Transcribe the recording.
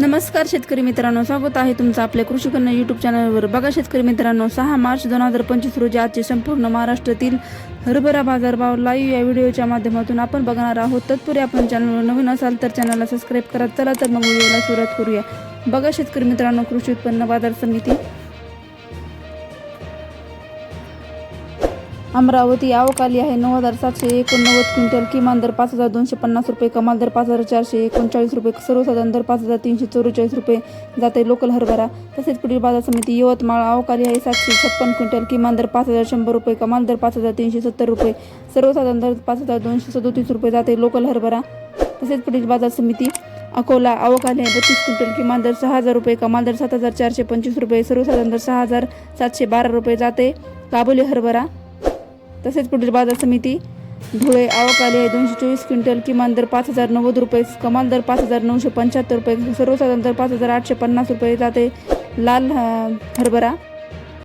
नमस्कार शेतकरी मित्रांनो स्वागत आहे तुमचं आपल्या कृषी कन्या युट्यूब चॅनलवर बघा शेतकरी मित्रांनो सहा मार्च दोन हजार पंचवीस रोजी आजचे संपूर्ण महाराष्ट्रातील हरभरा बाजारभाव लाईव्ह या व्हिडिओच्या माध्यमातून आपण बघणार आहोत. तत्पूर्वी आपण चॅनलवर नवीन असाल तर चॅनलला सबस्क्राईब करा. चला तर मग व्हिडिओला सुरुवात करूया. बघा शेतकरी मित्रांनो कृषी उत्पन्न बाजार समिती अमरावती आवकाली आहे. नऊ हजार सातशे एकोणनव्वद क्विंटल किमान दर पाच हजार दोनशे पन्नास रुपये कमाल दर पाच हजार चारशे एकोणचाळीस रुपये सर्वसाधारण दर पाच हजार तीनशे चौवेचाळीस रुपये जाते लोकल हरभरा. तसेच पुढील बाजार समिती यवतमाळ आवकाली आहे. सातशे छप्पन क्विंटल किमान दर पाच हजार शंभर रुपये कमाल दर पाच हजार तीनशे सत्तर रुपये सर्वसाधारण दर पाच हजार दोनशे सदोतीस रुपये जाते लोकल हरभरा. तसेच पुढील बाजार समिती अकोला अवकाली आहे. बत्तीस क्विंटल किमान दर सहा हजार रुपये कमाल दर सात हजार चारशे पंचवीस रुपये सर्वसाधारण दर सहा हजार सातशे बारा रुपये जाते काबुली हरभरा. तसेच पुढील बाजार समिती धुळे आवक आली आहे दोनशे चोवीस क्विंटल किमान दर पाच हजार नव्वद रुपये कमाल दर पाच हजार नऊशे पंच्याहत्तर रुपये सर्वसाधारण दर पाच हजार आठशे पन्नास रुपये जाते लाल हरभरा.